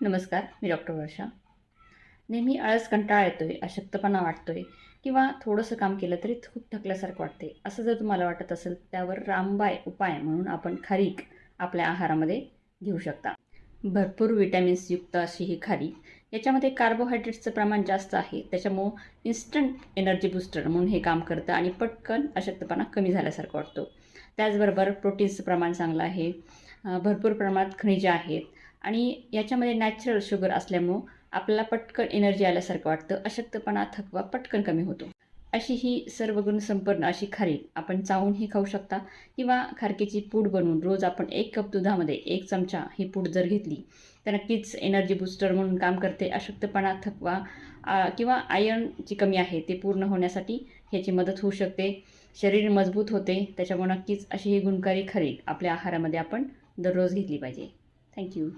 नमस्कार मी डॉक्टर वर्षा. नेहमी आळस कंटाळा येतोय अशक्तपणा वाटतोय किंवा थोडंसं काम केलं तरी खूप थकल्यासारखं वाटते असं जर तुम्हाला वाटत असेल त्यावर रामबाय उपाय म्हणून आपण खारीक आपल्या आहारामध्ये घेऊ शकता. भरपूर विटॅमिन्स युक्त अशी ही खारीक याच्यामध्ये कार्बोहायड्रेट्सचं प्रमाण जास्त आहे त्याच्यामुळं इन्स्टंट एनर्जी बुस्टर म्हणून हे काम करतं आणि पटकन अशक्तपणा कमी झाल्यासारखं वाटतो. त्याचबरोबर प्रोटीन्सचं प्रमाण चांगलं आहे. भरपूर प्रमाणात खनिजे आहेत. आणि याच्यामध्ये नॅचरल शुगर असल्यामुळं आपल्याला पटकन एनर्जी आल्यासारखं वाटतं. अशक्तपणा थकवा पटकन कमी होतो. अशी ही सर्व गुण संपन्न अशी खारीक आपण चावूनही खाऊ शकता. किंवा खारकेची पूड बनवून रोज आपण एक कप दुधामध्ये एक चमचा ही पूड जर घेतली तर नक्कीच एनर्जी बूस्टर म्हणून काम करते. अशक्तपणा थकवा किंवा आयर्नची कमी आहे ते पूर्ण होण्यासाठी ह्याची मदत होऊ शकते. शरीर मजबूत होते. त्याच्यामुळे नक्कीच अशी ही गुणकारी खारीक आपल्या आहारामध्ये आपण दररोज घेतली पाहिजे. थँक्यू